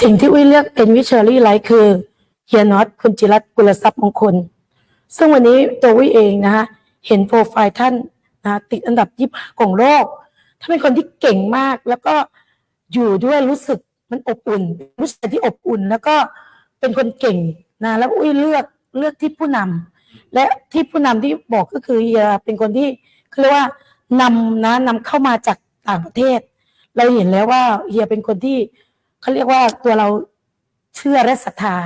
สิ่งที่อุ้ยเลือกเป็นวิเชอรี่ไลท์คือเฮียน็อตคุณจิรัตกุลทรัพย์มงคล ซึ่งวันนี้ตัวอุ้ยเองนะคะเห็นโปรไฟล์ท่านนะติดอันดับยี่ของโลกท่านเป็นคนที่เก่งมาก แล้วก็อยู่ด้วยรู้สึกมันอบอุ่น รู้สึกที่อบอุ่น แล้วก็เป็นคนเก่งนะแล้วอุ้ยเลือกเลือกที่ผู้นำและที่ผู้นำที่บอกก็คือเฮียเป็นคนที่เรียกว่านำนะนำเข้ามาจากต่างประเทศ เราเห็นแล้วว่าเฮียเป็นคนที่ เขาเรียกว่าตัวเราเชื่อและศรัทธา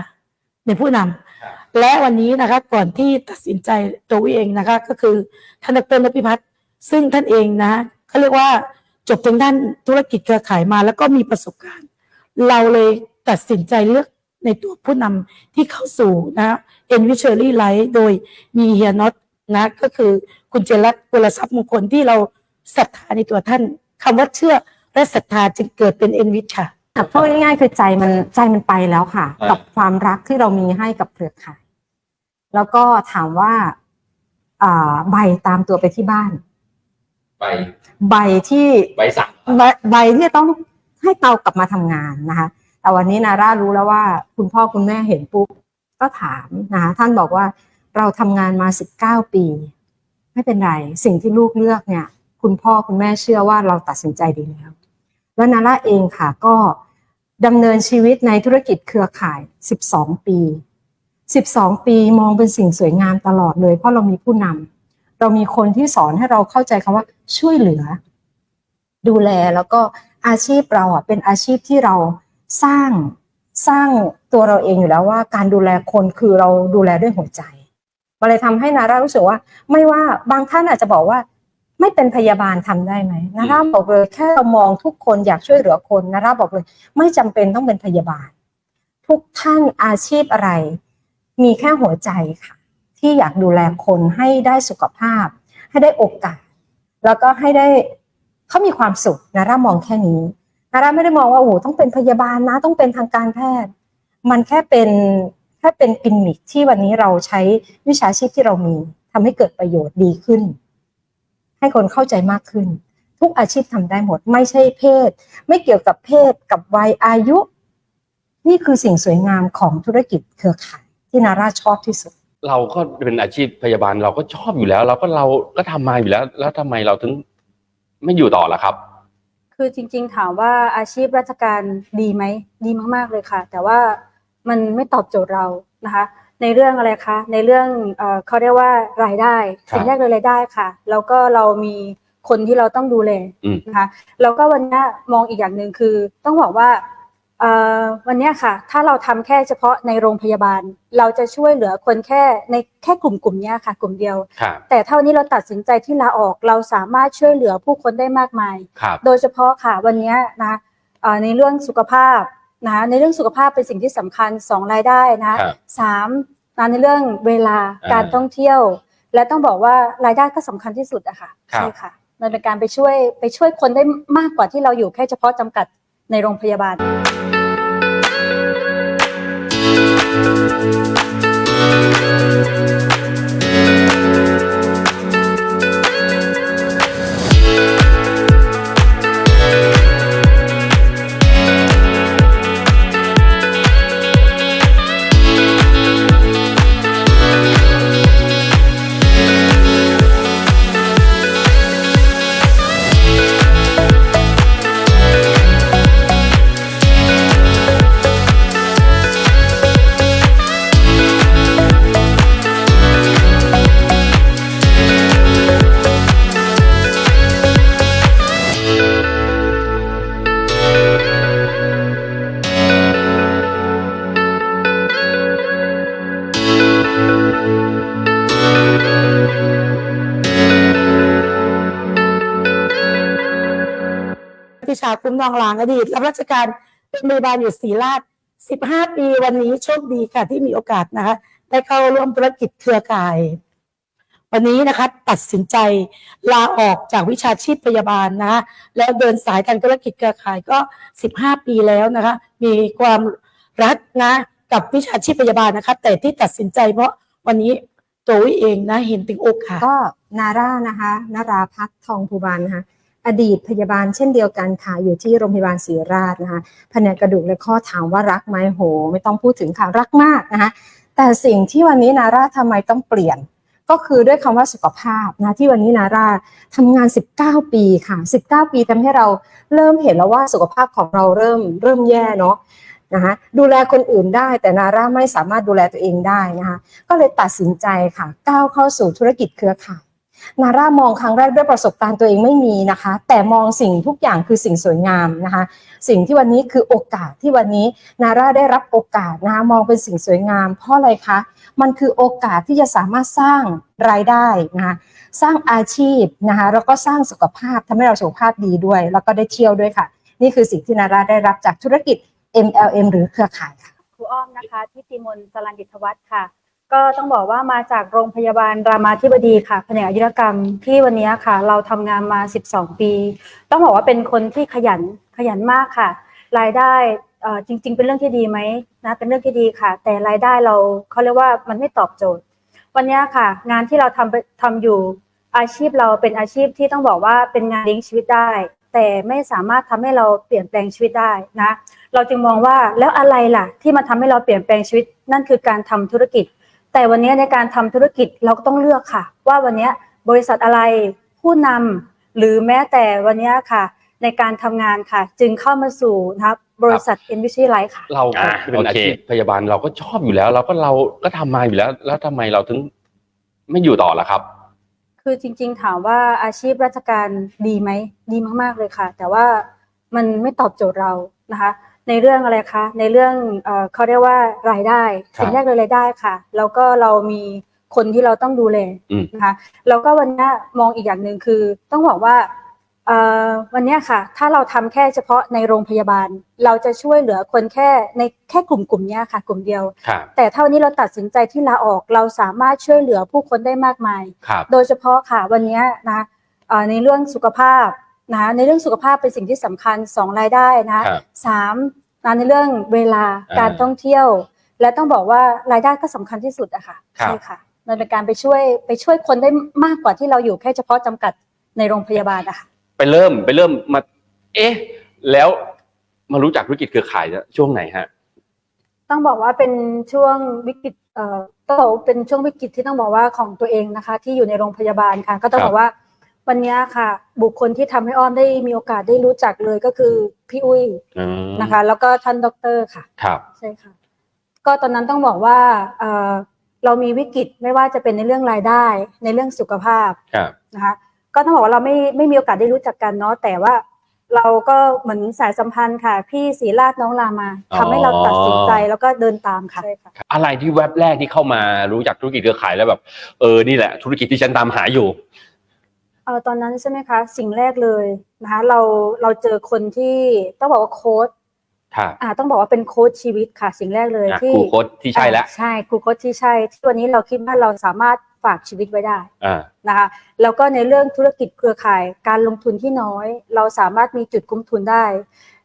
ในผู้นำและวันนี้นะคะก่อนที่ตัดสินใจตัววิเองนะคะ ก็คือท่านดรนพิพัฒน์ซึ่งท่านเองนะเขาเรียกว่าจบทางด้านธุรกิจเครือข่ายมา แล้วก็มีประสบการณ์ เราเลยตัดสินใจเลือกในตัวผู้นำที่เข้าสู่นะเอ็นวิเชอรี่ไลท์โดยมีเฮียน็อตนะก็คือคุณเจรัตน์กุลทรัพย์มงคลที่เราศรัทธาในตัวท่านคำว่าเชื่อและศรัทธาจึงเกิดเป็นเอ็นวิชค่ะ แต่พูดง่ายๆคือใจมันใจมันไปแล้วค่ะ อ่ากั กับความรักที่เรามีให้กับเครือข่าย แล้วก็ถามว่าอ่าใบตามตัวไปที่บ้านไปใบที่ไปสั่งใบใบที่จะต้องให้เตากลับมาทำงานนะคะ แต่วันนี้นาร่ารู้แล้วว่าคุณพ่อคุณแม่เห็นปุ๊บก็ถามนะคะท่านบอกว่าเราทำงานมาสิบเก้าปี ไม่เป็นไร สิ่งที่ลูกเลือกเนี่ย คุณพ่อคุณแม่เชื่อว่าเราตัดสินใจดีแล้ว แล้วนาร่าเองค่ะก็ดำเนินชีวิตในธุรกิจเครือข่าย 12 ปี 12 ปีมองเป็นสิ่งสวยงามตลอดเลย เพราะเรามีผู้นำเรามีคนที่สอนให้เราเข้าใจคำว่าช่วยเหลือ ดูแลแล้วก็อาชีพเราอะเป็นอาชีพที่เราสร้างสร้างตัวเราเองอยู่แล้วว่า การดูแลคนคือเราดูแลด้วยหัวใจมันเลยทำให้นาร่ารู้สึกว่า ไม่ว่าบางท่านอาจจะบอกว่า ไม่เป็นพยาบาลทำได้ไหมนาร่าบอกเลยแค่เรามองทุกคนอยากช่วยเหลือคนนาร่าบอกเลย ไม่จำเป็นต้องเป็นพยาบาล ทุกท่านอาชีพอะไร มีแค่หัวใจค่ะ ที่อยากดูแลคนให้ได้สุขภาพ ให้ได้โอกาส แล้วก็ให้ได้เขามีความสุขนาร่ามองแค่นี้นาร่าไม่ได้มองว่าโอ้โหต้องเป็นพยาบาลนะ ต้องเป็นทางการแพทย์ มันแค่เป็นแค่เป็นกิมมิคที่วันนี้เราใช้วิชาชีพที่เรามีทำให้เกิดประโยชน์ดีขึ้น ให้คนเข้าใจมากขึ้น ทุกอาชีพทำได้หมด ไม่ใช่เพศ ไม่เกี่ยวกับเพศกับวัยอายุ นี่คือสิ่งสวยงามของธุรกิจเครือข่ายที่นาร่าชอบที่สุด เราก็เป็นอาชีพพยาบาลเราก็ชอบอยู่แล้ว เราก็เราก็ทำมาอยู่แล้ว แล้วทำไมเราถึงไม่อยู่ต่อล่ะครับ คือจริง ๆ ถามว่าอาชีพราชการดีไหมดีมาก ๆเลยค่ะ แต่ว่ามันไม่ตอบโจทย์เรานะคะ ในเรื่องอะไรคะในเรื่องเอ่อเขาเรียกว่ารายได้ครับสิ่งแรกเลยรายได้ค่ะ แล้วก็เรามีคนที่เราต้องดูแลอืม นะคะแล้วก็วันนี้มองอีกอย่างหนึ่งคือ ต้องบอกว่าเอ่อวันเนี้ยค่ะ ถ้าเราทำแค่เฉพาะในโรงพยาบาล เราจะช่วยเหลือคนแค่ในแค่กลุ่มกลุ่มๆเนี้ยค่ะ กลุ่มเดียว ครับแต่เท่านี้เราตัดสินใจที่ลาออกเราสามารถช่วยเหลือผู้คนได้มากมาย ครับ โดยเฉพาะค่ะวันนี้นะคะเอ่อในเรื่องสุขภาพ นะคะในเรื่องสุขภาพเป็นสิ่งที่สำคัญสองรายได้นะคะครับสามนะในเรื่องเวลาอ่าการท่องเที่ยว และต้องบอกว่ารายได้ก็สำคัญที่สุดอะค่ะครับใช่ค่ะมันเป็นการไปช่วยไปช่วยคนได้มากกว่าที่เราอยู่แค่เฉพาะจำกัดในโรงพยาบาล องหลางอดีตรับราชการเป็นพยาบาลอยู่ศรีราช15 ปีวันนี้โชคดีค่ะที่มีโอกาสนะคะได้เข้าร่วมธุรกิจเครือข่าย วันนี้นะคะตัดสินใจลาออกจากวิชาชีพพยาบาลนะคะแล้วเดินสายทางธุรกิจเครือข่ายก็ 15 ปีแล้วนะคะมีความรักนะกับวิชาชีพพยาบาลนะคะแต่ที่ตัดสินใจเพราะวันนี้ตัววิเองนะเห็นถึงโอกาสก็นาร่านะคะนาราพัฒน์ทองภูบาลนะคะ อดีตพยาบาลเช่นเดียวกันค่ะ อยู่ที่โรงพยาบาลศรีราชนะคะแผนกกระดูกและข้อถามว่ารักไหมโห ไม่ต้องพูดถึงค่ะรักมากนะคะแต่สิ่งที่วันนี้นาราทำไมต้องเปลี่ยน ก็คือด้วยคำว่าสุขภาพนะที่วันนี้นาราทำงาน 19 ปีค่ะ 19 ปีทำให้เราเริ่มเห็นแล้วว่าสุขภาพของเราเริ่มเริ่มแย่เนาะนะคะดูแลคนอื่นได้แต่นาราไม่สามารถดูแลตัวเองได้นะคะก็เลยตัดสินใจค่ะ ก้าวเข้าสู่ธุรกิจเครือข่าย นาร่ามองครั้งแรกด้วยประสบการณ์ตัวเองไม่มีนะคะ แต่มองสิ่งทุกอย่างคือสิ่งสวยงามนะคะ สิ่งที่วันนี้คือโอกาสที่วันนี้นาร่าได้รับโอกาสนะคะมองเป็นสิ่งสวยงาม เพราะอะไรคะมันคือโอกาสที่จะสามารถสร้างรายได้นะคะสร้างอาชีพนะคะแล้วก็สร้างสุขภาพทำให้เราสุขภาพดีด้วย แล้วก็ได้เที่ยวด้วยค่ะ นี่คือสิ่งที่นาร่าได้รับจากธุรกิจ MLM หรือเครือข่ายค่ะครูอ้อมนะคะที่ติมนสลันดิตวัฒน์ค่ะ ก็ต้องบอกว่ามาจากโรงพยาบาลรามาธิบดีค่ะแผนกอายุรกรรมที่วันนี้ค่ะ เราทำงานมา 12 ปี ต้องบอกว่าเป็นคนที่ขยันขยันมากค่ะ รายได้อ่อจริง ๆ เป็นเรื่องที่ดีไหมนะเป็นเรื่องที่ดีค่ะ แต่รายได้เราเขาเรียกว่ามันไม่ตอบโจทย์ วันนี้ค่ะ งานที่เราทำไปทำอยู่อาชีพเราเป็นอาชีพที่ต้องบอกว่าเป็นงานเลี้ยงชีวิตได้ แต่ไม่สามารถทำให้เราเปลี่ยนแปลงชีวิตได้นะ เราจึงมองว่าแล้วอะไรล่ะ ที่มาทำให้เราเปลี่ยนแปลงชีวิต นั่นคือการทำธุรกิจ แต่วันนี้ในการทำธุรกิจเราก็ต้องเลือกค่ะ ว่าวันนี้บริษัทอะไรผู้นำหรือแม้แต่วันนี้ค่ะ ในการทำงานค่ะ จึงเข้ามาสู่นะครับบริษัท n b c Life ค่ะ เราอ่าเป็นโออาเคชีพพยาบาลเราก็ชอบอยู่แล้ว เราก็เราก็ทำมาอยู่แล้ว แล้วทำไมเราถึงไม่อยู่ต่อล่ะครับ คือจริง ๆ ถามว่าอาชีพราชการดีไหมดีมาก ๆเลยค่ะ แต่ว่ามันไม่ตอบโจทย์เรานะคะ ในเรื่องอะไรคะ ในเรื่องเอ่อเขาเรียกว่ารายได้ครับสิ่งแรกเลยรายได้ค่ะ แล้วก็เรามีคนที่เราต้องดูแลอืม นะคะแล้วก็วันนี้มองอีกอย่างหนึ่งคือ ต้องบอกว่าเอ่อวันนี้ค่ะ ถ้าเราทำแค่เฉพาะในโรงพยาบาล เราจะช่วยเหลือคนแค่ในแค่กลุ่มกลุ่มๆเนี้ยค่ะ กลุ่มเดียว ครับแต่เท่านี้เราตัดสินใจที่ลาออก เราสามารถช่วยเหลือผู้คนได้มากมาย ครับ โดยเฉพาะค่ะวันนี้นะเอ่อในเรื่องสุขภาพ นะในเรื่องสุขภาพเป็นสิ่งที่สำคัญสองรายได้นะครับสามนะในเรื่องเวลาอ่าการท่องเที่ยว และต้องบอกว่ารายได้ก็สำคัญที่สุดอะค่ะครับใช่ค่ะมันเป็นการไปช่วยไปช่วยคนได้มากกว่าที่เราอยู่แค่เฉพาะจำกัดในโรงพยาบาลอะค่ะไปเริ่มไปเริ่มมา เอ๊ะ แล้วมารู้จักธุรกิจเครือข่ายช่วงไหนฮะต้องบอกว่าเป็นช่วงวิกฤตเอ่อต้องบอกว่าเป็นช่วงวิกฤตที่ต้องบอกว่าของตัวเองนะคะ ที่อยู่ในโรงพยาบาลค่ะ ก็ต้องครับบอกว่า วันนี้ค่ะ บุคคลที่ทำให้อ้อมได้มีโอกาสได้รู้จักเลยก็คือพี่อุ้ยอืมนะคะ แล้วก็ท่านด็อกเตอร์ค่ะครับใช่ค่ะ ก็ตอนนั้นต้องบอกว่าเอ่อเรามีวิกฤตไม่ว่าจะเป็นในเรื่องรายได้ในเรื่องสุขภาพครับนะคะก็ต้องบอกว่าเราไม่ไม่มีโอกาสได้รู้จักกันเนาะแต่ว่าเราก็เหมือนสายสัมพันธ์ค่ะ พี่ศรีราชน้องรามาอ๋อทำให้เราตัดสินใจแล้วก็เดินตามค่ะใช่ค่ะ อะไรที่แว็บแรกที่เข้ามารู้จักธุรกิจเครือข่ายแล้วแบบ เออนี่แหละธุรกิจที่ฉันตามหาอยู่เออตอนนั้นใช่ไหมคะ สิ่งแรกเลยนะคะเราเราเจอคนที่ต้องบอกว่าโค้ดครับอ่าต้องบอกว่าเป็นโค้ชชีวิตค่ะ สิ่งแรกเลยอะที่ครูโค้ชที่ใช่แล้วอ่าใช่ครูโค้ชที่ใช่ ที่วันนี้เราคิดว่าเราสามารถฝากชีวิตไว้ได้อ่านะคะแล้วก็ในเรื่องธุรกิจเครือข่ายการลงทุนที่น้อย เราสามารถมีจุดคุ้มทุนได้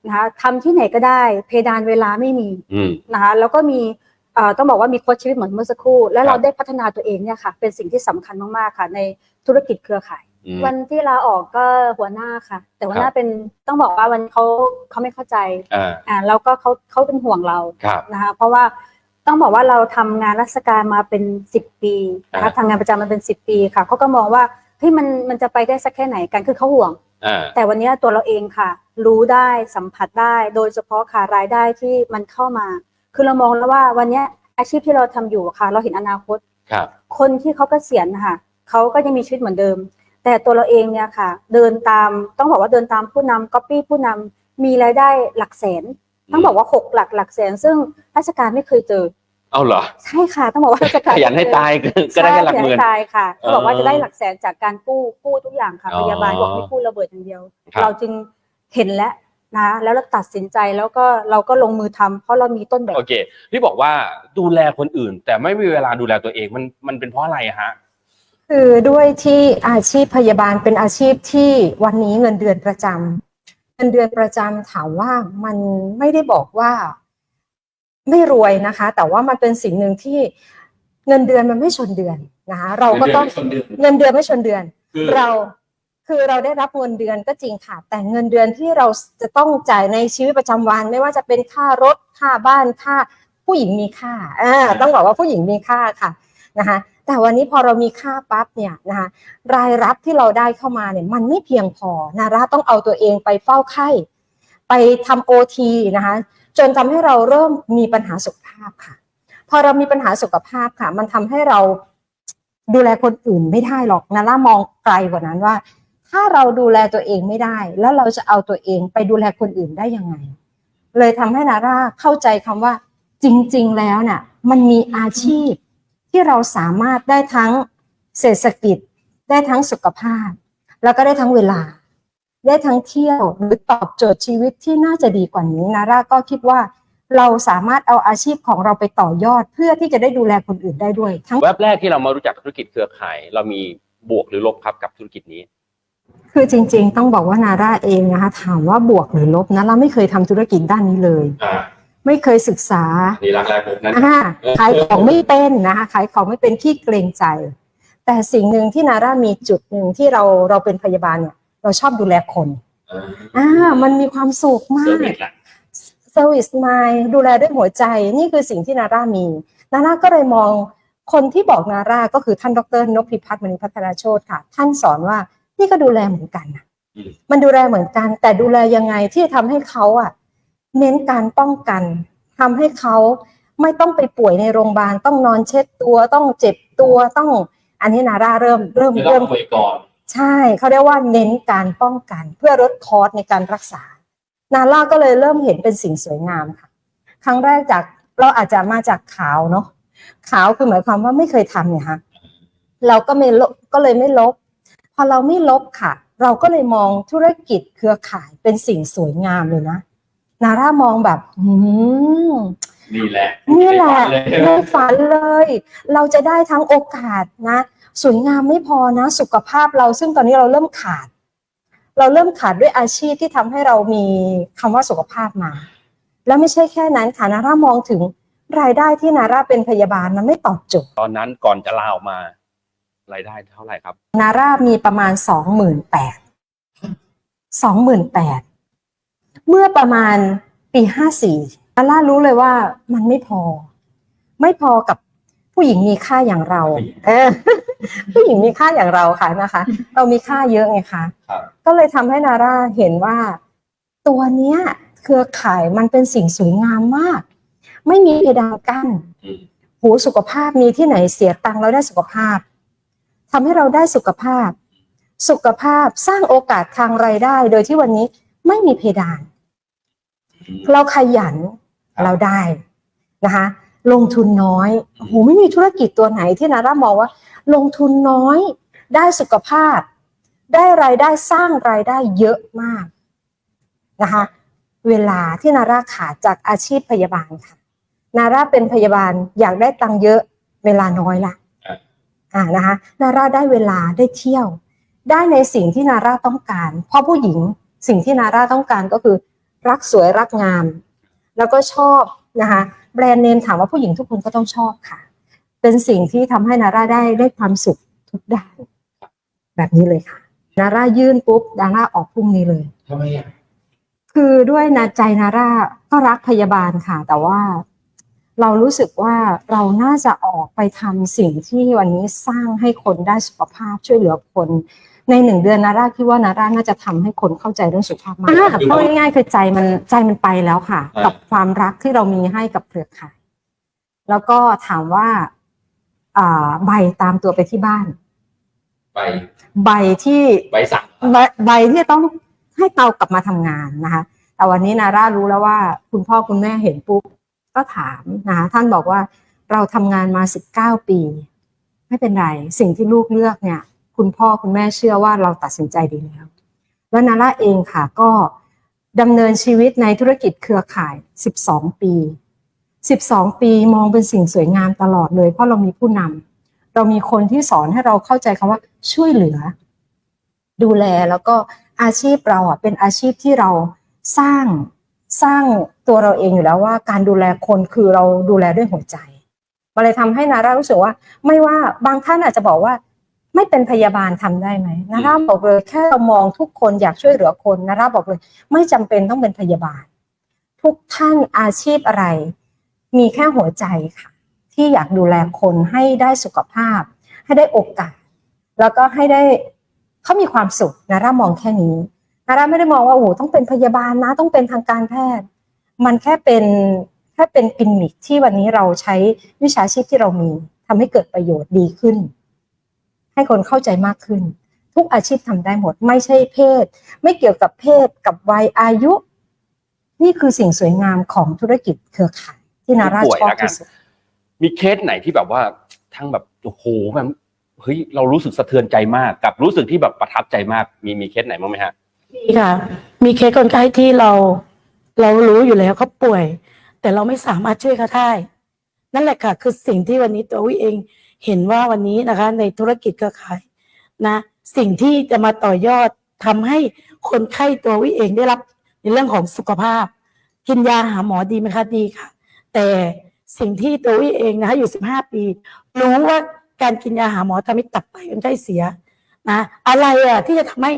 นะคะทำที่ไหนก็ได้ เพดานเวลาไม่มีอืมนะคะแล้วก็มีเอ่อต้องบอกว่ามีโค้ชชีวิตเหมือนเมื่อสักครู่ และครับเราได้พัฒนาตัวเองเนี่ยค่ะ เป็นสิ่งที่สำคัญมากๆค่ะ ในธุรกิจเครือข่ายอืม วันที่ลาออกก็หัวหน้าค่ะ แต่หัวหน้าครับเป็นต้องบอกว่าวันเขาเขาไม่เข้าใจอ่าอ่าแล้วก็เขาเขาเป็นห่วงเราครับนะคะเพราะว่าต้องบอกว่าเราทำงานราชการมาเป็นสิบปีนะคะอ่าทำงานประจำมาเป็นสิบปีค่ะเขาก็มองว่าเฮ้ยมันมันจะไปได้สักแค่ไหนกันคือเขาห่วงอ่าแต่วันนี้ตัวเราเองค่ะ รู้ได้สัมผัสได้ โดยเฉพาะค่ะรายได้ที่มันเข้ามา คือเรามองแล้วว่าวันนี้อาชีพที่เราทำอยู่ค่ะ เราเห็นอนาคตครับคนที่เขาเกษียณนะคะเขาก็ยังมีชีวิตเหมือนเดิม แต่ตัวเราเองเนี่ยค่ะ เดินตามต้องบอกว่าเดินตามผู้นำก๊อปปี้ผู้นำมีรายได้หลักแสน ต้องบอกว่าหกหลักหลักแสน ซึ่งราชการไม่เคยเจอ เอาเหรอ ใช่ค่ะ ต้องบอกว่าราชขการยันให้ตายก็ก็ได้แค่หลักหมื่นใช่ขยัตายค่ะเขาบอกว่าเออจะได้หลักแสนจากการกู้กู้ทุกอย่างค่ะอ๋อพยาบาลบอกไม่กู้ระเบิดอย่างเดียว ครับ เราจึงเห็นแล้วนะแล้วเราตัดสินใจแล้วก็เราก็ลงมือทำเพราะเรามีต้นแบบ โอเค ที่บอกว่าดูแลคนอื่น แต่ไม่มีเวลาดูแลตัวเองมันมันเป็นเพราะอะไรอะฮะ คือด้วยที่อาชีพพยาบาลเป็นอาชีพที่วันนี้เงินเดือนประจำเงินเดือนประจำถามว่ามันไม่ได้บอกว่าไม่รวยนะคะ แต่ว่ามันเป็นสิ่งหนึ่งที่เงินเดือนมันไม่ชนเดือนนะคะเราก็ต้องเงินเดือนไม่ชนเดือนคือเราคือเราได้รับเงินเดือนก็จริงค่ะ แต่เงินเดือนที่เราจะต้องจ่ายในชีวิตประจำวัน ไม่ว่าจะเป็นค่ารถค่าบ้านค่าผู้หญิงมีค่าอ่าต้องบอกว่าผู้หญิงมีค่าค่ะนะคะ แต่วันนี้พอเรามีค่าปั๊บเนี่ยนะคะรายรับที่เราได้เข้ามาเนี่ยมันไม่เพียงพอนาราต้องเอาตัวเองไปเฝ้าไข้ ไปทำโอทีนะคะจนทำให้เราเริ่มมีปัญหาสุขภาพค่ะ พอเรามีปัญหาสุขภาพค่ะ มันทำให้เราดูแลคนอื่นไม่ได้หรอกนาร่ามองไกลกว่านั้นว่า ถ้าเราดูแลตัวเองไม่ได้ แล้วเราจะเอาตัวเองไปดูแลคนอื่นได้ยังไง เลยทำให้นาร่าเข้าใจคำว่า จริง ๆ แล้วน่ะ มันมีอาชีพ ที่เราสามารถได้ทั้งเศรษฐกิจ ได้ทั้งสุขภาพ แล้วก็ได้ทั้งเวลา ได้ทั้งเที่ยวหรือตอบโจทย์ชีวิตที่น่าจะดีกว่านี้นาร่าก็คิดว่าเราสามารถเอาอาชีพของเราไปต่อยอดเพื่อที่จะได้ดูแลคนอื่นได้ด้วย ทั้งแวบแรกที่เรามารู้จักธุรกิจเครือข่าย เรามีบวกหรือลบครับกับธุรกิจนี้ คือจริง ๆ ต้องบอกว่านาร่าเองนะคะถามว่าบวกหรือลบนะเราไม่เคยทำธุรกิจด้านนี้เลยอ่า ไม่เคยศึกษานี่รักแรกพบนั้นอ่าขายของไม่เป็นนะคะขายของไม่เป็นขี้เกรงใจ แต่สิ่งหนึ่งที่นาร่ามีจุดหนึ่งที่เราเราเป็นพยาบาลเนี่ย เราชอบดูแลคนอ่ามันมีความสุขมาเซอร์วิกสละเซอร์วิสมายดูแลด้วยหัวใจนี่คือสิ่งที่นาร่ามี นาร่าก็เลยมองคนที่บอกนาร่าก็คือท่านดรนพพิพัฒน์มณีพัฒนาโชตค่ะ ท่านสอนว่านี่ก็ดูแลเหมือนกันนะมันดูแลเหมือนกัน แต่ดูแลยังไงที่ทำให้เขาอะ เน้นการป้องกันทำให้เขาไม่ต้องไปป่วยในโรงพยาบาลต้องนอนเช็ดตัวต้องเจ็บตัวต้อง อันนี้นาร่าเริ่มเริ่มไม่ต้อเริ่งมคุยก่อนใช่เขาเรียกว่าเน้นการป้องกัน เพื่อลดคอสในการรักษา นาร่าก็เลยเริ่มเห็นเป็นสิ่งสวยงามค่ะ ครั้งแรกจากเราอาจจะมาจากขาวเนาะขาวคือหมายความว่าไม่เคยทำเนี่ยค่ะเราก็ไม่ลบก็เลยไม่ลบ พอเราไม่ลบค่ะ เราก็เลยมองธุรกิจเครือข่ายเป็นสิ่งสวยงามเลยนะ นาร่ามองแบบอืมนี่แหละนี่แหละในฝันเลย เราจะได้ทั้งโอกาสนะ สวยงามไม่พอนะ สุขภาพเราซึ่งตอนนี้เราเริ่มขาด เราเริ่มขาดด้วยอาชีพที่ทำให้เรามีคำว่าสุขภาพมา แล้วไม่ใช่แค่นั้นค่ะนาร่ามองถึงรายได้ที่นาร่าเป็นพยาบาลมันไม่ตอบโจทย์ตอนนั้นก่อนจะลาออกมารายได้เท่าไหร่ครับ นาร่ามีประมาณสองหมื่นแปดสองหมื่นแปด เมื่อประมาณปีห้าสี่นาร่ารู้เลยว่ามันไม่พอ ไม่พอกับผู้หญิงมีค่าอย่างเรา เออ ผู้หญิงมีค่าอย่างเราค่ะนะคะ เรามีค่าเยอะไงคะครับก็เลยทำให้นาร่าเห็นว่า ตัวเนี้ย เครือข่ายมันเป็นสิ่งสวยงามมาก ไม่มีเพดานกั้นอืมหูสุขภาพมีที่ไหนเสียตังค์เราได้สุขภาพทำให้เราได้สุขภาพ สุขภาพสร้างโอกาสทางรายได้ โดยที่วันนี้ไม่มีเพดาน เราขยันครับเราได้นะคะ ลงทุนน้อยโอ้โหไม่มีธุรกิจตัวไหนที่นาร่ามองว่า ลงทุนน้อยได้สุขภาพ ได้รายได้สร้างรายได้เยอะมากนะคะ เวลาที่นาร่าขาดจากอาชีพพยาบาลค่ะ นาร่าเป็นพยาบาลอยากได้ตังค์เยอะเวลาน้อยละอะอ่านะคะนาร่าได้เวลาได้เที่ยว ได้ในสิ่งที่นาร่าต้องการ เพราะผู้หญิงสิ่งที่นาร่าต้องการก็คือ รักสวยรักงาม แล้วก็ชอบนะคะแบรนด์เนมถามว่าผู้หญิงทุกคนก็ต้องชอบค่ะ เป็นสิ่งที่ทำให้นาร่าได้ได้ความสุขทุกด้าน แบบนี้เลยค่ะ นาร่ายื่นปุ๊บนาร่าออกพรุ่งนี้เลยทำไมอะคือด้วยนาใจนาร่าก็รักพยาบาลค่ะ แต่ว่าเรารู้สึกว่าเราน่าจะออกไปทำสิ่งที่วันนี้สร้างให้คนได้สุขภาพช่วยเหลือคน ในหนึ่งเดือนนาร่าคิดว่านาร่าน่าจะทำให้คนเข้าใจเรื่องสุขภาพมากพูดง่ายๆคือใจมันใจมันไปแล้วค่ะ กับความรักที่เรามีให้กับเครือข่าย แล้วก็ถามว่าอ่าใบตามตัวไปที่บ้านไปใบที่ไปสั่งใบ ใบที่จะต้องให้เตากลับมาทำงานนะคะ แต่วันนี้นาร่ารู้แล้วว่า คุณพ่อคุณแม่เห็นปุ๊บก็ถามนะคะท่านบอกว่าเราทำงานมาสิบเก้าปี ไม่เป็นไร สิ่งที่ลูกเลือกเนี่ย คุณพ่อคุณแม่เชื่อว่าเราตัดสินใจดีแล้วแล้วนาร่าเองค่ะก็ดำเนินชีวิตในธุรกิจเครือข่าย 12 ปี 12 ปีมองเป็นสิ่งสวยงามตลอดเลย เพราะเรามีผู้นำเรามีคนที่สอนให้เราเข้าใจคำว่าช่วยเหลือ ดูแลแล้วก็อาชีพเราอะเป็นอาชีพที่เราสร้างสร้างตัวเราเองอยู่แล้วว่า การดูแลคนคือเราดูแลด้วยหัวใจมันเลยทำให้นาร่ารู้สึกว่า ไม่ว่าบางท่านอาจจะบอกว่า ไม่เป็นพยาบาลทำได้ไหมนาราบอกเลยแค่เรามองทุกคนอยากช่วยเหลือคนนาราบอกเลย ไม่จำเป็นต้องเป็นพยาบาล ทุกท่านอาชีพอะไร มีแค่หัวใจค่ะ ที่อยากดูแลคนให้ได้สุขภาพ ให้ได้โอกาส แล้วก็ให้ได้เขามีความสุขนาร่ามองแค่นี้นาร่าไม่ได้มองว่าโอ้โหต้องเป็นพยาบาลนะ ต้องเป็นทางการแพทย์ มันแค่เป็นแค่เป็นกิมมิคที่วันนี้เราใช้วิชาชีพที่เรามีทำให้เกิดประโยชน์ดีขึ้น ให้คนเข้าใจมากขึ้น ทุกอาชีพทำได้หมด ไม่ใช่เพศ ไม่เกี่ยวกับเพศกับวัยอายุ นี่คือสิ่งสวยงามของธุรกิจเครือข่ายที่นาราผู้ป่วยชอบแล้วกันที่สุดมีเคสไหนที่แบบว่าทั้งแบบโอ้โหมันเฮ้ยเรารู้สึกสะเทือนใจมาก กับรู้สึกที่แบบประทับใจมาก มีมีเคสไหนบ้างไหมฮะมีค่ะ มีเคสคนไข้ที่เรา เรารู้อยู่แล้วเขาป่วย แต่เราไม่สามารถช่วยเขาได้นั่นแหละค่ะ คือสิ่งที่วันนี้ตัววิเอง เห็นว่าวันนี้นะคะ ในธุรกิจเครือข่ายนะ สิ่งที่จะมาต่อยอดทำให้คนไข้ตัววิเองได้รับในเรื่องของสุขภาพ กินยาหาหมอดีไหมคะดีค่ะ แต่สิ่งที่ตัววิเองนะคะอยู่ 15 ปี รู้ว่าการกินยาหาหมอทำให้ตับไตคนไข้เสียนะอะไรอะที่จะทำให้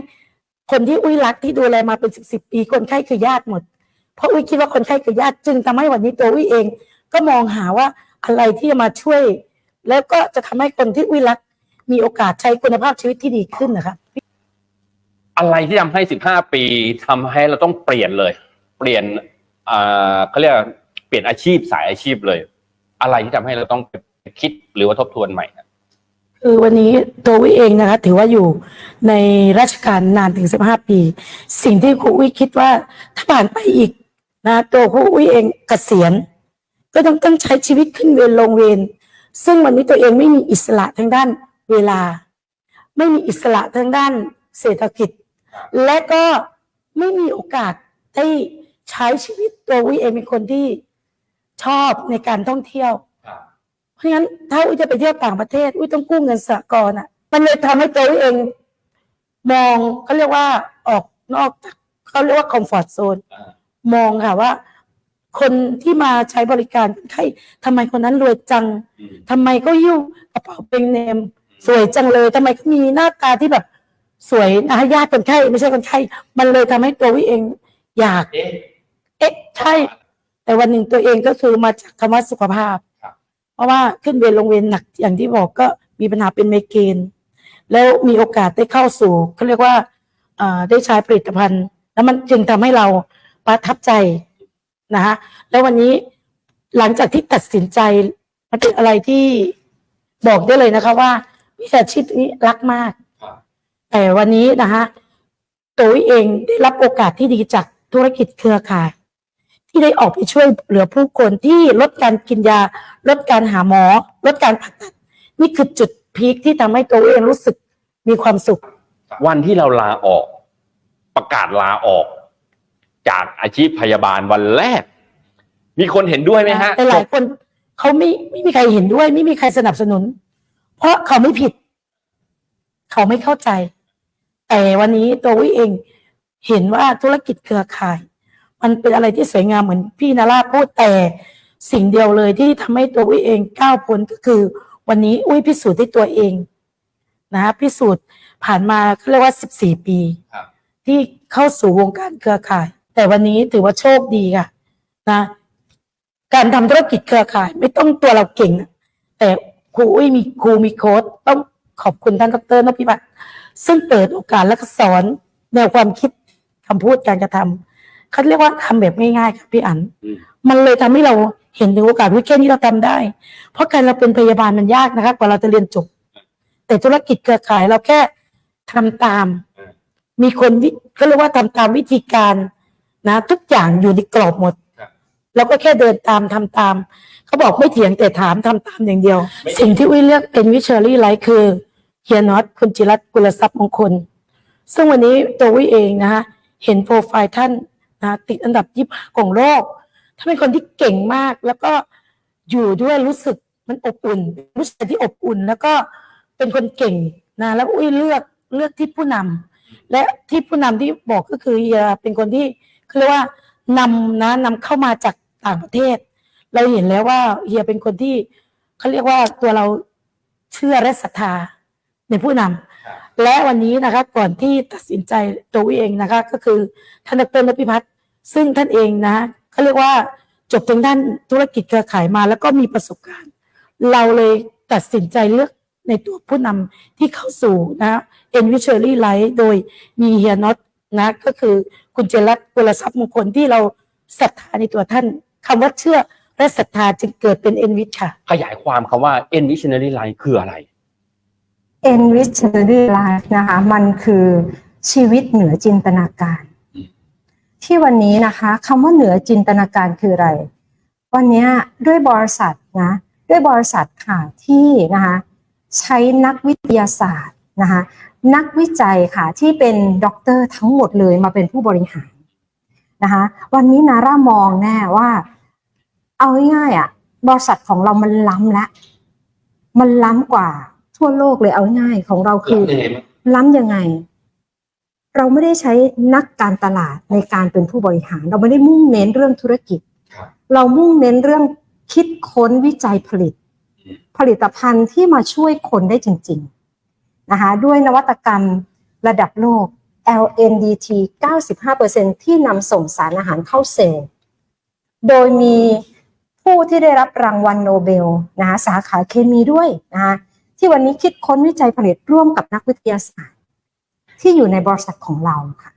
คนที่อุ้ยรักที่ดูแลมาเป็นสิบสิบปีคนไข้คือญาติหมด เพราะอุ้ยคิดว่าคนไข้คือญาติจึงทำให้วันนี้ตัวอุ้ยเอง ก็มองหาว่าอะไรที่จะมาช่วย แล้วก็จะทำให้คนที่อุ้ยรักมีโอกาสใช้คุณภาพชีวิตที่ดีขึ้นนะคะอะไรที่ทำให้สิบห้าปีทำให้เราต้องเปลี่ยนเลย เปลี่ยนอ่าเขาเรียกว่าเปลี่ยนอาชีพสายอาชีพเลย อะไรที่ทำให้เราต้องคิดหรือว่าทบทวนใหม่นะคือวันนี้ตัววิเองนะคะถือว่าอยู่ในราชการนานถึง15ปี สิ่งที่ครูอุ้ยคิดว่าถ้าผ่านไปอีกนะตัวครูอุ้ยเองเกษียณก็ต้องต้องใช้ชีวิตขึ้นเวรลงเวร ซึ่งวันนี้ตัวเองไม่มีอิสระทางด้านเวลา ไม่มีอิสระทางด้านเศรษฐกิจ และก็ไม่มีโอกาสได้ใช้ชีวิตตัววิเองเป็นคนที่ชอบในการท่องเที่ยว เพราะฉะนั้นถ้าอุ้ยจะไปเที่ยวต่างประเทศอุ้ยต้องกู้เงินสหกรณ์อะ มันเลยทำให้ตัวอุ้ยเองมองเขาเรียกว่าออกนอกจากเขาเรียกว่าคอมฟอร์ทโซนอ่ามองค่ะว่า คนที่มาใช้บริการคนไข้ทำไมคนนั้นรวยจังอืมทำไมก็ยิ้วกระเป๋าเป็นเนม สวยจังเลยทำไมเขามีหน้าตาที่แบบสวยนะญาติคนไข้ไม่ใช่คนไข้มันเลยทำให้ตัววิเองอยาก เอ๊ะเอ๊ะใช่ แต่วันหนึ่งตัวเองก็คือมาจากคำว่าสุขภาพครับเพราะว่าขึ้นเวรลงเวรหนักอย่างที่บอกก็มีปัญหาเป็นไมเกรนแล้วมีโอกาสได้เข้าสู่เขาเรียกว่าอ่าได้ใช้ผลิตภัณฑ์ แล้วมันจึงทำให้เราประทับใจ นะฮะแล้ววันนี้หลังจากที่ตัดสินใจมันเป็นอะไรที่บอกได้เลยนะคะ ว่าวิชาชีพนี้รักมากครับแต่วันนี้นะคะตัวเองได้รับโอกาสที่ดีจากธุรกิจเครือข่าย ที่ได้ออกไปช่วยเหลือผู้คนที่ลดการกินยา ลดการหาหมอ ลดการผ่าตัด นี่คือจุดพีคที่ทำให้ตัวเองรู้สึกมีความสุข วันที่เราลาออก ประกาศลาออก จากอาชีพพยาบาลวันแรก มีคนเห็นด้วยไหมฮะแต่หลายคนเขาไม่ไม่มีใครเห็นด้วย ไม่มีใครสนับสนุน เพราะเขาไม่ผิด เขาไม่เข้าใจ แต่วันนี้ตัววิเองเห็นว่าธุรกิจเครือข่าย มันเป็นอะไรที่สวยงามเหมือนพี่นาราพูดแต่สิ่งเดียวเลยที่ทำให้ตัววิเองก้าวพ้นก็คือ วันนี้อุ้ยพิสูจน์ให้ตัวเองนะฮะพิสูจน์ผ่านมาเขาเรียกว่า 14 ปีครับที่เข้าสู่วงการเครือข่าย แต่วันนี้ถือว่าโชคดีค่ะ นะ การทำธุรกิจเครือข่าย ไม่ต้องตัวเราเก่งนะแต่ครูอุ้ยมีครูมีโค้ดต้องขอบคุณท่านดรนพิบัติซึ่งเปิดโอกาสและก็สอนแนวความคิดคำพูดการกระทำเขาเรียกว่าทำแบบง่ายๆครับพี่อันอืมมันเลยทำให้เราเห็นถึงโอกาสว่าแค่นี้เราทำได้ เพราะการเราเป็นพยาบาลมันยากนะคะ กว่าเราจะเรียนจบ แต่ธุรกิจเครือข่ายเราแค่ทำตาม มีคนวิก็เรียกว่าทำตามวิธีการ นะ ทุกอย่างอยู่ในกรอบหมดครับเราก็แค่เดินตามทำตาม เขาบอกไม่เถียงแต่ถามทำตามอย่างเดียวไม่สิ่งที่วิเลือกเป็นวิเชอรี่ไลท์คือเฮียน็อตคุณจิรัตน์กุลทรัพย์มงคล ซึ่งวันนี้ตัววิเองนะคะเห็นโปรไฟล์ท่านนะติดอันดับยี่ห้าของโลกท่านเป็นคนที่เก่งมาก แล้วก็อยู่ด้วยรู้สึกมันอบอุ่น รู้สึกที่อบอุ่น แล้วก็เป็นคนเก่งนะแล้วอุ้ยเลือกเลือกที่ผู้นำและที่ผู้นำที่บอกก็คือเฮียเป็นคนที่ เขาเรียกว่านำนะนำเข้ามาจากต่างประเทศ เราเห็นแล้วว่าเฮียเป็นคนที่เขาเรียกว่าตัวเราเชื่อและศรัทธาในผู้นำและวันนี้นะคะก่อนที่ตัดสินใจตัววิเองนะคะ ก็คือท่านดรนพิพัฒน์ซึ่งท่านเองนะเขาเรียกว่าจบทางด้านธุรกิจเครือข่ายมา แล้วก็มีประสบการณ์ เราเลยตัดสินใจเลือกในตัวผู้นำที่เข้าสู่นะเอ็นวิชอรี่ไลท์โดยมีเฮียน็อตนะก็คือ คุณเจรัตน์กุลทรัพย์มงคลที่เราศรัทธาในตัวท่านคำว่าเชื่อและศรัทธาจึงเกิดเป็นเอ็นวิชค่ะ ขยายความคำว่า envisionary line คืออะไร Envisionary Life นะคะมันคือชีวิตเหนือจินตนาการอืมที่วันนี้นะคะคำว่าเหนือจินตนาการคืออะไร วันเนี้ยด้วยบริษัทนะด้วยบริษัทค่ะที่นะคะใช้นักวิทยาศาสตร์นะคะ นักวิจัยค่ะที่เป็นด็อกเตอร์ทั้งหมดเลยมาเป็นผู้บริหารนะคะวันนี้นาร่ามองแน่ว่า เอาง่ายๆอะบริษัทของเรามันล้ำแล้วมันล้ำกว่าทั่วโลกเลยเอาง่ายของเราคือ ล้ำยังไง เราไม่ได้ใช้นักการตลาดในการเป็นผู้บริหาร เราไม่ได้มุ่งเน้นเรื่องธุรกิจครับเรามุ่งเน้นเรื่องคิดค้นวิจัยผลิตอืมผลิตภัณฑ์ที่มาช่วยคนได้จริง ๆ นะคะด้วยนวัตกรรมระดับโลก LNDT 95%ที่นำส่งสารอาหารเข้าเซลล์ โดยมีผู้ที่ได้รับรางวัลโนเบลนะคะสาขาเคมีด้วยนะคะที่วันนี้คิดค้นวิจัยผลิตร่วมกับนักวิทยาศาสตร์ ที่อยู่ในบริษัทของเราค่ะ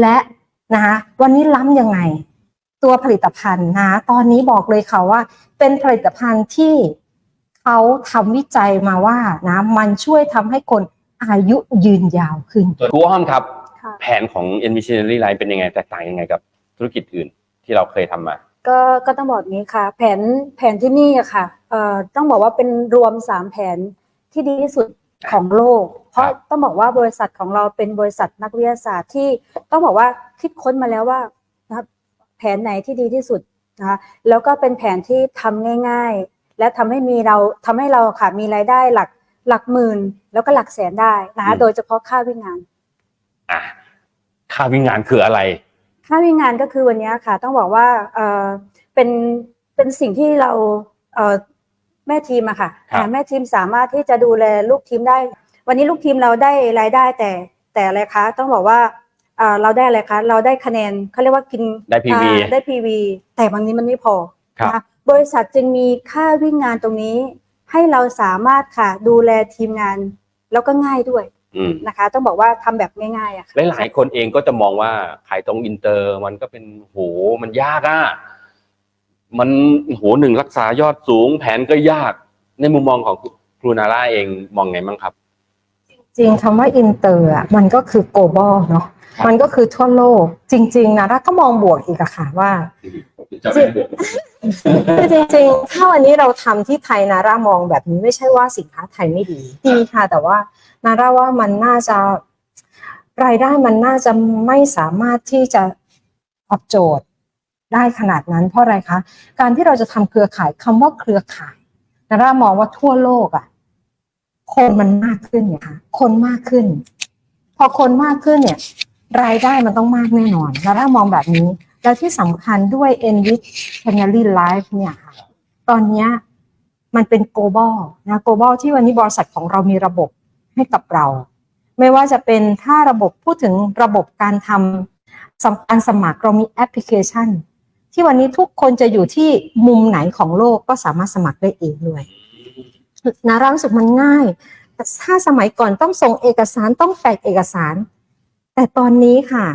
และนะคะวันนี้ล้ำยังไง ตัวผลิตภัณฑ์นะตอนนี้บอกเลยค่ะว่า เป็นผลิตภัณฑ์ที่ เขาทำวิจัยมาว่านะมันช่วยทำให้คนอายุยืนยาวขึ้นส่วนครูอ้อมครับค่ะแผนของ envisionary line เป็นยังไง แตกต่างยังไงกับธุรกิจอื่นที่เราเคยทำมา ก็ก็ต้องบอกอย่างนี้ค่ะ แผนแผนที่นี่อะค่ะเอ่อต้องบอกว่าเป็นรวมสามแผนที่ดีที่สุดของโลก เพราะครับต้องบอกว่าบริษัทของเราเป็นบริษัทนักวิทยาศาสตร์ที่ต้องบอกว่าคิดค้นมาแล้วว่านะครับแผนไหนที่ดีที่สุดนะคะแล้วก็เป็นแผนที่ทำง่ายๆ และทำให้มีเราทำให้เราค่ะมีรายได้หลักหลักหมื่นแล้วก็หลักแสนได้นะคะโดยเฉพาะค่าวิ่งงานอะค่าวิ่งงานคืออะไร ค่าวิ่งงานก็คือวันนี้ค่ะ ต้องบอกว่าเออเป็นเป็นสิ่งที่เราเออแม่ทีมอะค่ะครับอ่าแม่ทีมสามารถที่จะดูแลลูกทีมได้ วันนี้ลูกทีมเราได้รายได้แต่แต่อะไรคะต้องบอกว่าเอ่อเราได้อะไรคะ เราได้คะแนนเขาเรียกว่ากินได้ PV อ่าได้ PV แต่บางนี้มันไม่พอครับนะคะ บริษัทจึงมีค่าวิ่งงานตรงนี้ ให้เราสามารถค่ะดูแลทีมงาน แล้วก็ง่ายด้วยอืมนะคะ ต้องบอกว่าทำแบบง่ายๆอะค่ะหลายๆคนเองก็จะมองว่าขายตรงอินเตอร์มันก็เป็นโหมันยากอะมันโหหนึ่งรักษายอดสูงแผนก็ยาก ในมุมมองของครูนาร่าเองมองไงบ้างครับ จริงคำว่าอินเตอร์อะมันก็คือ global เนาะครับ มันก็คือทั่วโลก จริง ๆนะถ้าก็มองบวกอีกอะค่ะว่า จะไม่บวกคือจริงๆ ถ้าวันนี้เราทำที่ไทยนาร่ามองแบบนี้ไม่ใช่ว่าสินค้าไทยไม่ดีดีค่ะ แต่ว่านาร่าว่ามันน่าจะรายได้มันน่าจะไม่สามารถที่จะตอบโจทย์ได้ขนาดนั้น เพราะอะไรคะการที่เราจะทำเครือข่ายคำว่าเครือข่ายนาร่ามองว่าทั่วโลกอะคนมันมากขึ้นเนี่ยค่ะคนมากขึ้น พอคนมากขึ้นเนี่ย รายได้มันต้องมากแน่นอนนาร่ามองแบบนี้ แล้วที่สำคัญด้วย Enrich Canary Life เนี่ยค่ะตอนนี้มันเป็น global นะ global ที่วันนี้บริษัทของเรามีระบบให้กับเรา ไม่ว่าจะเป็นถ้าระบบพูดถึงระบบการทำสำการสมัครเรามีแอปพลิเคชัน ที่วันนี้ทุกคนจะอยู่ที่มุมไหนของโลกก็สามารถสมัครได้เองเลยนะเรารู้สึกมันง่ายแต่ถ้าสมัยก่อนต้องส่งเอกสารต้องแฟกซ์เอกสาร แต่ตอนนี้ค่ะ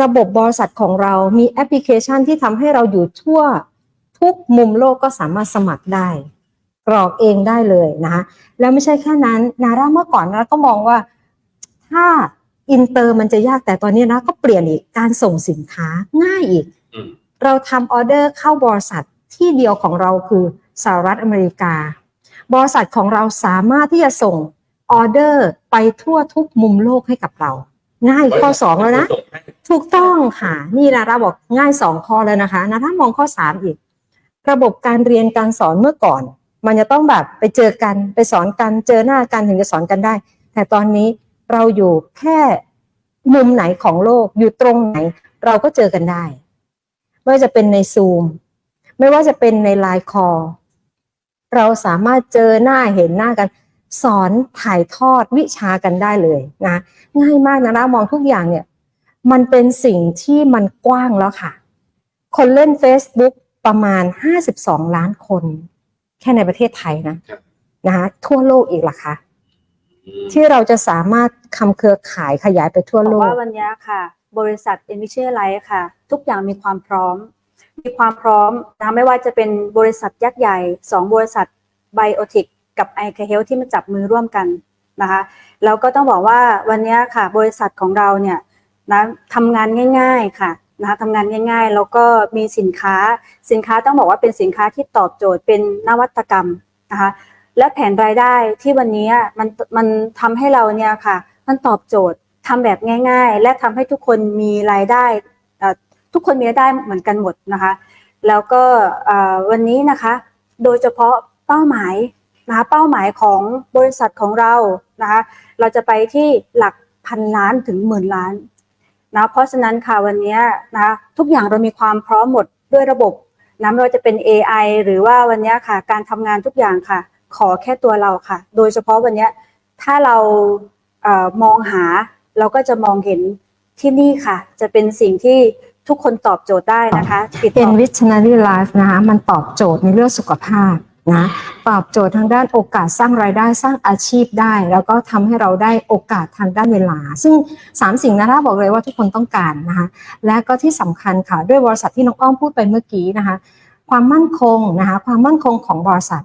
ระบบบริษัทของเรามีแอปพลิเคชันที่ทำให้เราอยู่ทั่วทุกมุมโลกก็สามารถสมัครได้ กรอกเองได้เลยนะคะแล้วไม่ใช่แค่นั้นนาร่าเมื่อก่อนนะก็มองว่าถ้าอินเตอร์มันจะยากแต่ตอนนี้นะก็เปลี่ยนอีกการส่งสินค้าง่ายอีกอืมเราทำออเดอร์เข้าบริษัทที่เดียวของเราคือสหรัฐอเมริกา บริษัทของเราสามารถที่จะส่งออเดอร์ไปทั่วทุกมุมโลกให้กับเรา ง่ายข้อสองแล้วนะ ถูกต้องค่ะ นี่นะเราบอกง่ายสองข้อแล้วนะคะนะถ้ามองข้อสามอีก ระบบการเรียนการสอนเมื่อก่อน มันจะต้องแบบไปเจอกันไปสอนกันเจอหน้ากันถึงจะสอนกันได้ แต่ตอนนี้เราอยู่แค่มุมไหนของโลกอยู่ตรงไหน เราก็เจอกันได้ ไม่ว่าจะเป็นในซูม ไม่ว่าจะเป็นในไลน์คอเราสามารถเจอหน้าเห็นหน้ากัน สอนถ่ายทอดวิชากันได้เลยนะง่ายมากนะนะมองทุกอย่างเนี่ยมันเป็นสิ่งที่มันกว้างแล้วค่ะ คนเล่น Facebook ประมาณ 52 ล้านคน แค่ในประเทศไทยนะครับนะคะทั่วโลกอีกล่ะคะที่เราจะสามารถทำเครือข่ายขยายไปทั่วบอโลกกว่าวันนี้ค่ะ บริษัท e n v i s i o n Life ค่ะ ทุกอย่างมีความพร้อม มีความพร้อมนะคะไม่ว่าจะเป็นบริษัทยักษ์ใหญ่สองบริษัท Biotic กับ i c a Health ที่มาจับมือร่วมกันนะคะแล้วก็ต้องบอกว่าวันนี้ค่ะบริษัทของเราเนี่ยนะทำงานง่าย ๆค่ะนะคะทำงานง่าย ๆ แล้วก็มีสินค้าสินค้าต้องบอกว่าเป็นสินค้าที่ตอบโจทย์เป็นนวัตกรรมนะคะและแผนรายได้ที่วันนี้มันมันทำให้เราเนี่ยค่ะมันตอบโจทย์ทำแบบง่าย ๆ และทำให้ทุกคนมีรายได้ทุกคนมีรายได้เหมือนกันหมดนะคะ แล้วก็วันนี้นะคะ โดยเฉพาะเป้าหมาย นะคะเป้าหมายของบริษัทของเรานะคะเราจะไปที่หลักพันล้านถึงหมื่นล้านนะเพราะฉะนั้นค่ะวันนี้นะคะทุกอย่างเรามีความพร้อมหมดด้วยระบบนะไม่ว่าจะเป็น AI หรือว่าวันนี้ค่ะ การทำงานทุกอย่างค่ะ ขอแค่ตัวเราค่ะ โดยเฉพาะวันนี้ถ้าเราเออมองหาเราก็จะมองเห็นที่นี่ค่ะ จะเป็นสิ่งที่ทุกคนตอบโจทย์ได้นะคะติดต่อ Envisionary Life นะคะมันตอบโจทย์ในเรื่องสุขภาพ นะตอบโจทย์ทางด้านโอกาสสร้างรายได้สร้างอาชีพได้ แล้วก็ทำให้เราได้โอกาสทางด้านเวลา ซึ่ง 3 สิ่งนั้นนะบอกเลยว่าทุกคนต้องการนะคะและก็ที่สำคัญค่ะด้วยบริษัทที่น้องอ้อมพูดไปเมื่อกี้นะคะความมั่นคงนะคะความมั่นคงของบริษัท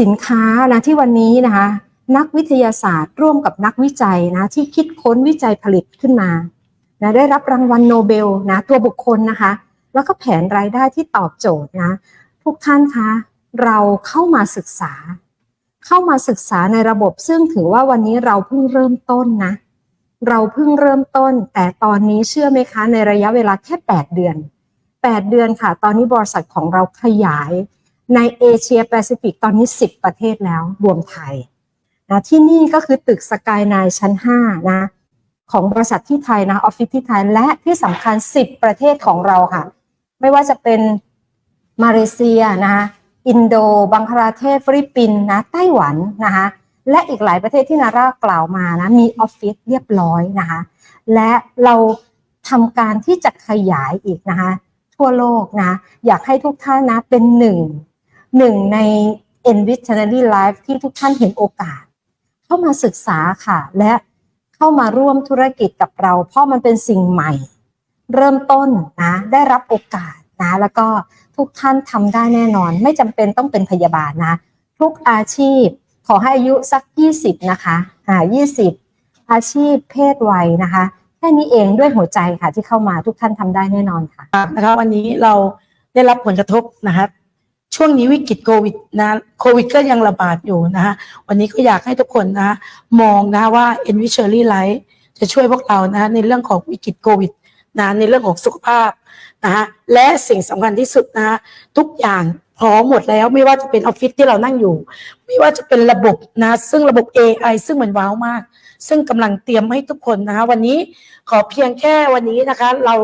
สินค้านะที่วันนี้นะคะนักวิทยาศาสตร์ ร่วมกับนักวิจัยนะที่คิดค้นวิจัยผลิตขึ้นมานะได้รับรางวัลโนเบลนะตัวบุคคลนะคะ แล้วก็แผนรายได้ที่ตอบโจทย์นะทุกท่านคะ เราเข้ามาศึกษา เข้ามาศึกษาในระบบ ซึ่งถือว่าวันนี้เราเพิ่งเริ่มต้นนะ เราเพิ่งเริ่มต้น แต่ตอนนี้เชื่อไหมคะ ในระยะเวลาแค่ 8 เดือน 8 เดือนค่ะ ตอนนี้บริษัทของเราขยาย ในเอเชียแปซิฟิกตอนนี้ 10 ประเทศแล้วรวมไทยนะที่นี่ก็คือตึกสกายนชั้น 5 นะของบริษัทที่ไทยนะออฟฟิศที่ไทยและที่สำคัญ 10 ประเทศของเราค่ะ ไม่ว่าจะเป็นมาเลเซียนะคะ อินโด บังคลาเทศฟิลิปปินส์นะไต้หวันนะคะและอีกหลายประเทศที่นารากล่าวมานะมีออฟฟิศเรียบร้อยนะคะและเราทำการที่จะขยายอีกนะคะทั่วโลกนะอยากให้ทุกท่านนะเป็นหนึ่งหนึ่งใน Envisionary Life ที่ทุกท่านเห็นโอกาส เข้ามาศึกษาค่ะ และเข้ามาร่วมธุรกิจกับเรา เพราะมันเป็นสิ่งใหม่ เริ่มต้นนะได้รับโอกาส นะแล้วก็ทุกท่านทำได้แน่นอน ไม่จำเป็นต้องเป็นพยาบาลนะ ทุกอาชีพขอให้อายุสัก 20 นะคะอ่า20 อาชีพเพศวัยนะคะแค่นี้เองด้วยหัวใจค่ะที่เข้ามาทุกท่านทำได้แน่นอนค่ะนะคะวันนี้เราได้รับผลกระทบนะคะช่วงนี้วิกฤตโควิดนะโควิดก็ยังระบาดอยู่นะคะวันนี้ก็อยากให้ทุกคนนะะมองนะว่า e n v i s u a l y Life จะช่วยพวกเรานะในเรื่องของวิกฤตโควิด นะในเรื่องของสุขภาพนะคะและสิ่งสำคัญที่สุดนะคะทุกอย่างพร้อมหมดแล้วไม่ว่าจะเป็นออฟฟิศที่เรานั่งอยู่ ไม่ว่าจะเป็นระบบนะซึ่งระบบ AI ซึ่งมันว้าวมาก ซึ่งกำลังเตรียมให้ทุกคนนะคะวันนี้ขอเพียงแค่วันนี้นะคะ เรา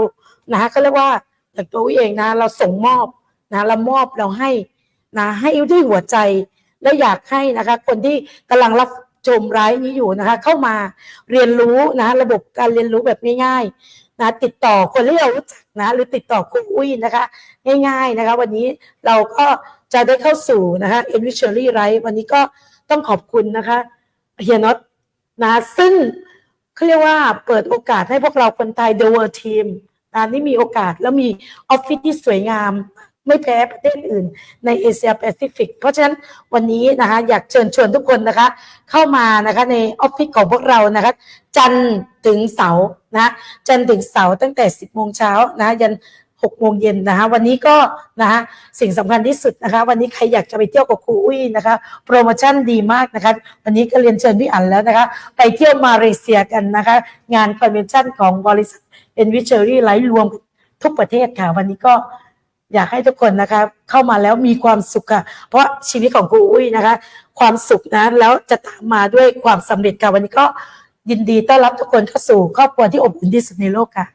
นะคะก็เรียกว่าจากตัววิเองนะ เราส่งมอบนะเรามอบเราให้นะให้ด้วยหัวใจและอยากให้นะคะ คนที่กำลังรับชมไลฟ์นี้อยู่นะคะ เข้ามาเรียนรู้นะระบบการเรียนรู้แบบง่าย นะติดต่อคนที่เรารู้จักนะ หรือติดต่อครูอุ้ยนะคะ ง่ายๆนะคะ วันนี้เราก็จะได้เข้าสู่นะคะ e n v i s u a r y Life วันนี้ก็ต้องขอบคุณนะคะเฮียน็อตนะซึ่งเขาเรียกว่าเปิดโอกาสให้พวกเราคนไทย The World Team นะนี่มีโอกาสแล้วมีออฟฟิศที่สวยงาม ไม่แพ้ประเทศอื่นในเอเชียแปซิฟิก เพราะฉะนั้นวันนี้นะคะอยากเชิญชวนทุกคนนะคะ เข้ามานะคะในออฟฟิศของพวกเรานะคะ จันถึงเสาร์นะจันถึงเสาร์ตั้งแต่ 10 โมงเช้านะยัน6โมงเย็นนะคะวันนี้ก็นะคะสิ่งสำคัญที่สุดนะคะ วันนี้ใครอยากจะไปเที่ยวกับครูอุ้ยนะคะ โปรโมชั่นดีมากนะคะ วันนี้ก็เรียนเชิญพี่อั๋นแล้วนะคะ ไปเที่ยวมาเลเซียกันนะคะ งานคอนเวนชั่นของบริษัท e n v i s u a l y Life รวมทุกประเทศค่ะ วันนี้ก็ อยากให้ทุกคนนะคะ เข้ามาแล้วมีความสุขค่ะ เพราะชีวิตของครูอุ้ยนะคะ ความสุขนะแล้วจะตามมาด้วยความสำเร็จค่ะวันนี้ก็ยินดีต้อนรับทุกคนเข้าสู่ครอบครัวที่อบอุ่นที่สุดในโลกค่ะ